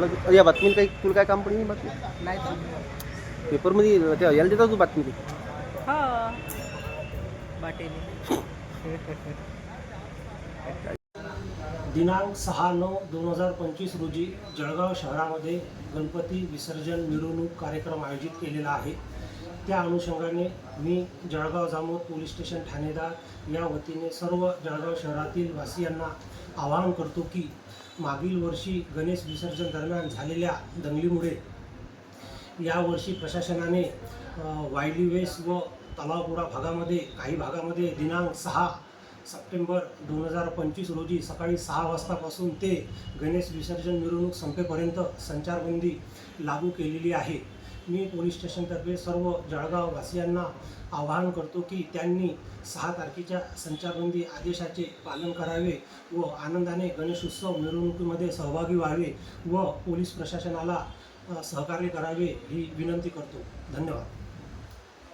कळलं या बातमीला काही तुला काय काम पडली बातमी? नाही पेपरमध्ये त्या याला देतात तू बातमी ती. हा. दिनांक सहा नऊ दोन हजार पंचवीस रोजी जळगाव शहरामध्ये गणपती विसर्जन मिरवणूक कार्यक्रम आयोजित केलेला आहे. त्या अनुषंगाने मी जळगाव जामोद पोलीस स्टेशन ठाणेदार या वतीने सर्व जळगाव शहरातील वासियांना आवाहन करतो की मागील वर्षी गणेश विसर्जन दरम्यान झालेल्या दंगलीमुळे यावर्षी प्रशासनाने वायली वेस व तलावपुरा भागामध्ये काही भागामध्ये दिनांक सहा सप्टेंबर दोन हजार पंचवीस रोजी सकाळी सहा वाजतापासून ते गणेश विसर्जन मिरवणूक संपेपर्यंत संचारबंदी लागू केलेली आहे. मी पोलीस स्टेशनतर्फे सर्व जळगाव वासियांना आवाहन करतो की त्यांनी सहा तारखेच्या संचारबंदी आदेशाचे पालन करावे व आनंदाने गणेशोत्सव मिरवणुकीमध्ये सहभागी व्हावे व पोलीस प्रशासनाला सहकार्य करावे ही विनंती करतो. धन्यवाद.